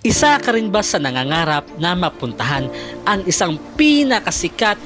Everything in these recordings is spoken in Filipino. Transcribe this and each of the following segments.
Isa ka rin ba sa nangangarap na mapuntahan ang isang pinakasikat,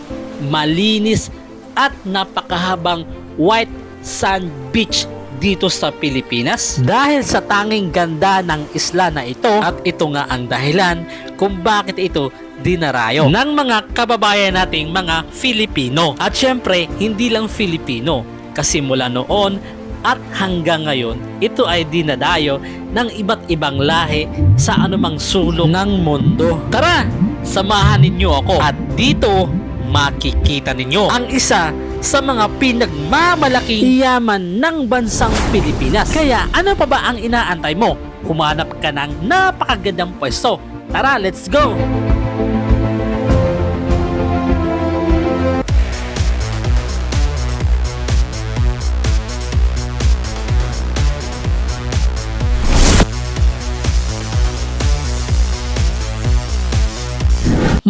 malinis at napakahabang white sand beach dito sa Pilipinas? Dahil sa tanging ganda ng isla na ito at ito nga ang dahilan kung bakit ito dinarayo ng mga kababayan nating mga Filipino. At syempre, hindi lang Filipino kasi mula noon at hanggang ngayon, ito ay dinadayo ng iba't ibang lahi sa anumang sulok ng mundo. Tara, samahan ninyo ako at dito makikita ninyo ang isa sa mga pinagmamalaking yaman ng bansang Pilipinas. Kaya ano pa ba ang inaantay mo? Humanap ka ng napakagandang pwesto. Tara, let's go!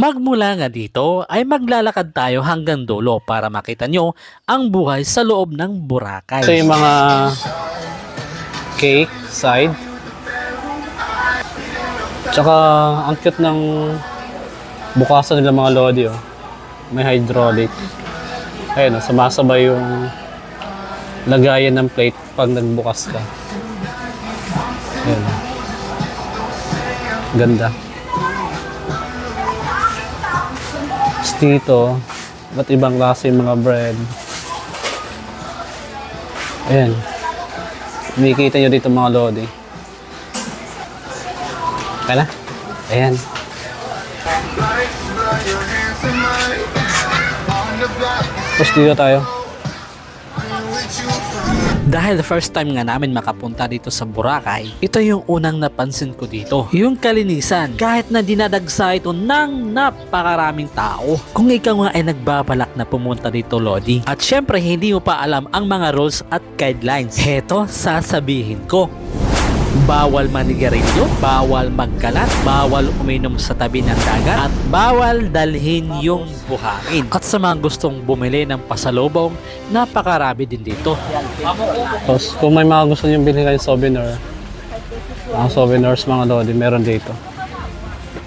Magmula nga dito ay maglalakad tayo hanggang dulo para makita nyo ang buhay sa loob ng Boracay. Ito yung mga cake side. Tsaka ang cute ng bukasan nila mga lodi oh. May hydraulic. Ayun, oh, sumasabay yung lagayan ng plate pag nagbukas ka. Ayun. Ganda. Dito, ba't ibang klase mga bread. Ayan. Makikita nyo dito mga lodi. Kaya na? Ayan. Tapos dito tayo. Dahil first time nga namin makapunta dito sa Boracay, ito yung unang napansin ko dito. Yung kalinisan, kahit na dinadagsa ito ng napakaraming tao. Kung ikaw nga ay nagbabalak na pumunta dito, Lodi, at syempre hindi mo pa alam ang mga rules at guidelines, heto sasabihin ko. Bawal manigarilyo, bawal magkalat, bawal uminom sa tabi ng dagat, at bawal dalhin yung buhangin. At sa mga gustong bumili ng pasalubong, napakarami din dito. Tapos kung may mga gusto nyo bilhin kayo souvenir, mga souvenirs mga lodi, meron dito.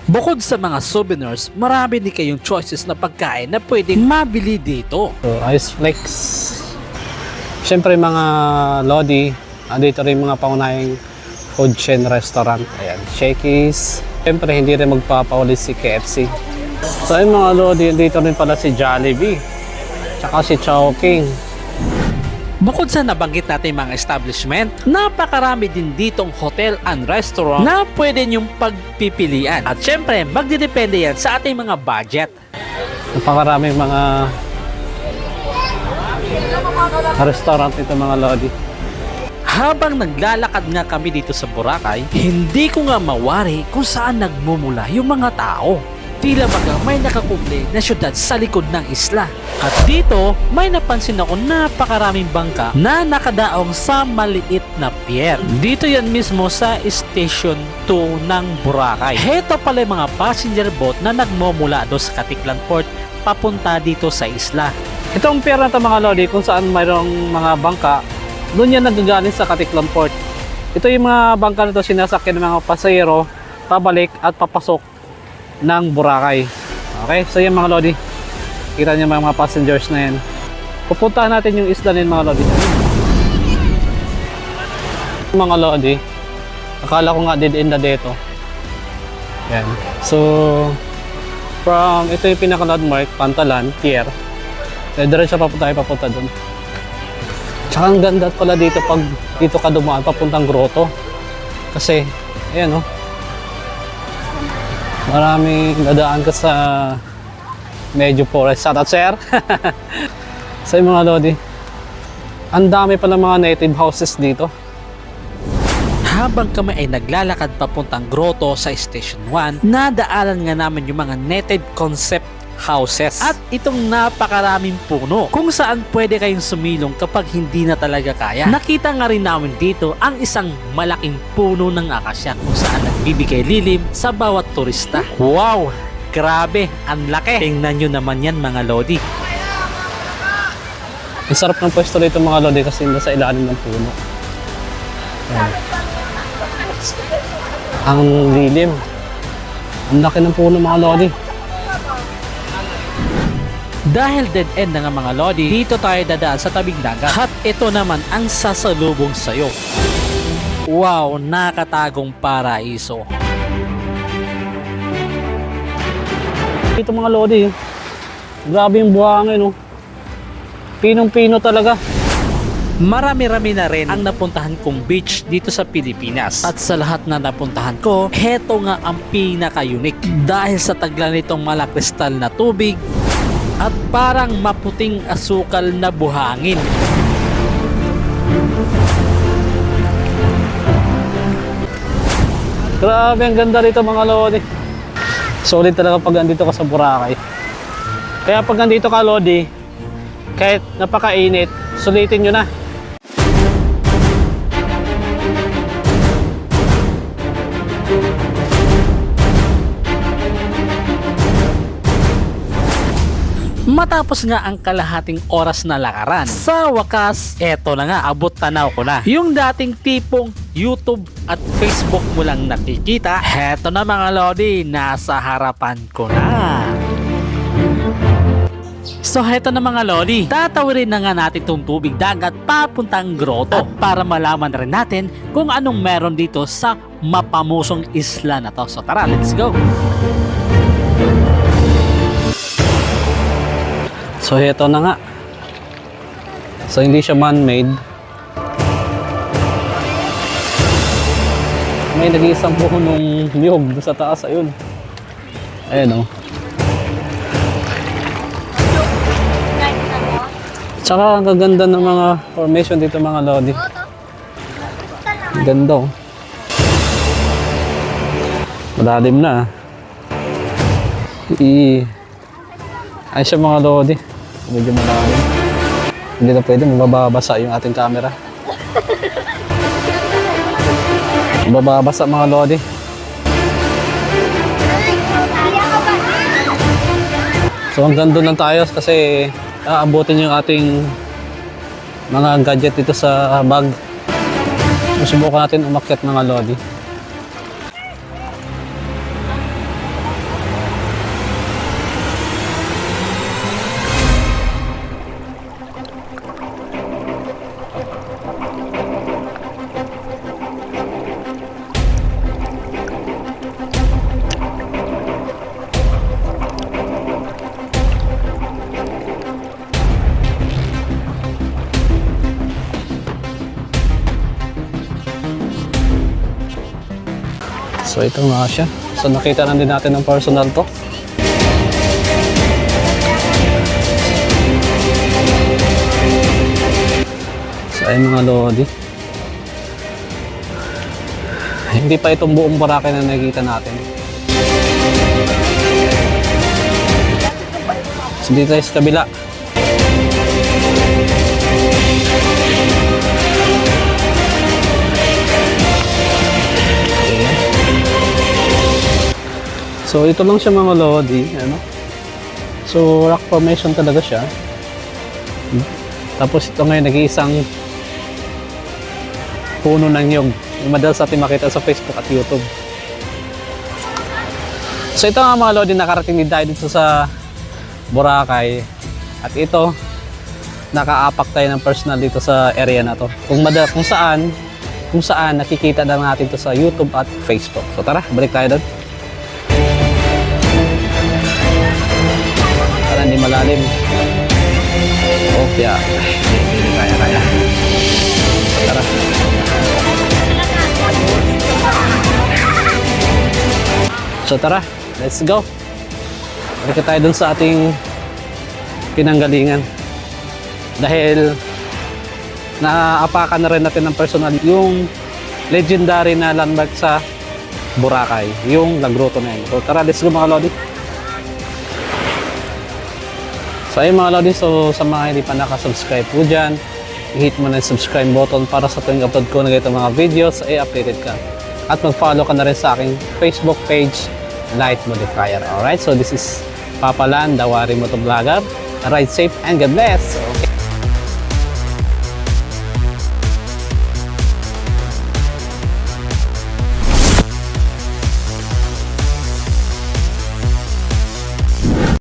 Bukod sa mga souvenirs, marami din kayong choices na pagkain na pwedeng mabili dito. So, Ice Flex. Siyempre mga lodi, andito rin mga pangunahing food chain restaurant. Ayan, Shakey's. Siyempre hindi rin magpapaulit si KFC. So ayun mga lodi, dito rin pala si Jollibee. Tsaka si Chowking. Bukod sa nabanggit natin mga establishment, napakarami din ditong hotel and restaurant na pwede nyong pagpipilian. At syempre, magdidepende yan sa ating mga budget. Napakaraming mga restaurant ito mga lodi. Habang naglalakad nga kami dito sa Boracay, hindi ko nga mawari kung saan nagmumula yung mga tao. Tila baga may nakakumple na syudad sa likod ng isla. At dito, may napansin ako napakaraming bangka na nakadaong sa maliit na pier. Dito yan mismo sa Station 2 ng Boracay. Heto pala yung mga passenger boat na nagmumula do sa Katiklan Port papunta dito sa isla. Itong pier na ito mga lodi, kung saan mayroong mga bangka, doon yan nagagaling sa Katiklan Port. Ito yung mga bangka na ito sinasakyan ng mga pasayero, pabalik at papasok ng Boracay. Okay, so yan mga lodi. Kita niyo mga, passengers na yan. Pupuntahan natin yung isla na mga lodi. Mga lodi, akala ko nga dead end na dito. Yan. So, from ito yung pinaka landmark, Pantalan, Pier. Eh, diretso pa po tayo papunta doon. Ang ganda pala dito pag dito ka dumaan papuntang grotto. Kasi, ayan oh. Maraming dadaan ka sa medyo forest. Shout out, sir. sa mga lodi. Ang dami pala mga native houses dito. Habang kami ay naglalakad papuntang grotto sa Station 1, nadaanan nga namin yung mga native concept houses. At itong napakaraming puno kung saan pwede kayong sumilong kapag hindi na talaga kaya. Nakita nga rin namin dito ang isang malaking puno ng akasya kung saan nagbibigay lilim sa bawat turista. Wow! Grabe, ang laki. Tingnan nyo naman yan mga lodi. Ang sarap ng pwesto dito mga lodi kasi nasa ilalim ng puno. Ayan. Ang lilim. Ang laki ng puno mga lodi. Dahil dead end na nga mga lodi, dito tayo dadaan sa tabing dagat. At ito naman ang sasalubong sa'yo. Wow, nakatagong paraiso. Dito mga lodi. Grabe yung buhangin oh. Pinong-pino talaga. Marami-rami na rin ang napuntahan kong beach dito sa Pilipinas. At sa lahat na napuntahan ko, heto nga ang pinaka-unique. Dahil sa tagla nitong malakristal na tubig at parang maputing asukal na buhangin. Grabe, ang ganda rito mga lodi. Solid talaga pag andito ka sa Boracay. Kaya pag andito ka lodi, kahit napakainit, sulitin nyo na. Matapos nga ang kalahating oras na lakaran, sa wakas, eto na nga, abot tanaw ko na. Yung dating tipong YouTube at Facebook mo lang nakikita, heto na mga lodi, nasa harapan ko na. So heto na mga lodi, tatawirin na nga natin itong tubig dagat papuntang grotto At para malaman rin natin kung anong meron dito sa mapamusong isla na to. So tara, let's go! So heto na nga. So hindi siya man-made. May nag-iisang punong niyog doon sa taas ayun. Ayun oh. Tsaka ang gaganda ng mga formation dito mga lodi. Ganda oh. Malalim na. ah. I ay siya mga lodi. Medyo malalim. Hindi na pwede, mababasa yung ating camera. Mababasa mga lodi. So hanggang doon lang tayo kasi aabutin yung ating mga gadget dito sa bag. Susubukan natin umakyat mga lodi. So ito nga siya. So nakita na din natin ng personal to. So ayun mga lodi. Hindi pa itong buong Boracay na nakikita natin. So dito sa kabila. So ito lang siya mga lodi, ano? So rock formation talaga siya. Tapos ito ngayon nag-iisang puno ng nyog. Yung madalas natin makita sa Facebook at YouTube. So ito nga mga lodi, nakarating din tayo dito sa Boracay. At ito, nakaapak tayo ng personal dito sa area na to. Kung, madalas, kung saan, kung saan nakikita na natin to sa YouTube at Facebook. So tara, balik tayo doon. Hindi malalim. Oh, yeah. Hindi kaya, kaya. So, tara. So tara, let's go. Balik tayo dun sa ating pinanggalingan. Dahil naaapakan na rin natin ng personal yung legendary na landmark sa Boracay, yung Lagroto na yun. So tara, let's go mga Lodi. So ayun mga Lodi, so sa mga hindi pa nakasubscribe po dyan, i-hit mo na yung subscribe button para sa tuwing upload ko na ganito mga videos, ay updated ka. At mag-follow ka na rin sa aking Facebook page, Light Modifier. Alright, so this is Papa Lan, Dawari Motovlogger. Ride safe and God bless! Okay.